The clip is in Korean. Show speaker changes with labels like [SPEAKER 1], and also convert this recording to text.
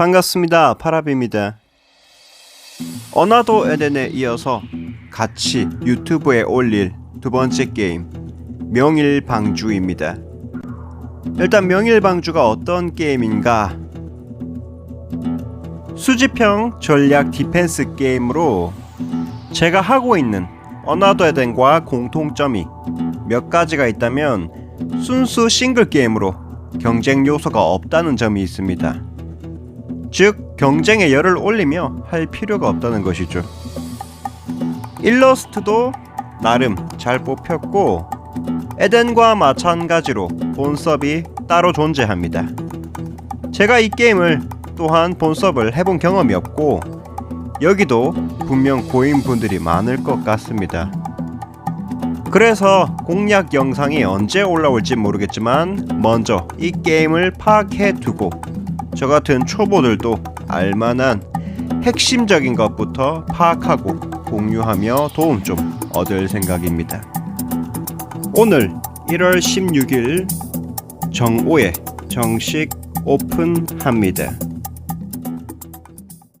[SPEAKER 1] 반갑습니다. 파라비입니다. 어나도 에덴에 이어서 같이 유튜브에 올릴 두 번째 게임 명일방주입니다. 일단 명일방주가 어떤 게임인가? 수집형 전략 디펜스 게임으로 제가 하고 있는 어나더 에덴과 공통점이 몇 가지가 있다면 순수 싱글 게임으로 경쟁 요소가 없다는 점이 있습니다. 즉 경쟁에 열을 올리며 할 필요가 없다는 것이죠. 일러스트도 나름 잘 뽑혔고 에덴과 마찬가지로 본섭이 따로 존재합니다. 제가 이 게임을 또한 본섭을 해본 경험이 없고 여기도 분명 고인 분들이 많을 것 같습니다. 그래서 공략 영상이 언제 올라올지 모르겠지만 먼저 이 게임을 파악해 두고 저 같은 초보들도 알만한 핵심적인 것부터 파악하고 공유하며 도움 좀 얻을 생각입니다. 오늘 1월 16일 정오에 정식 오픈합니다.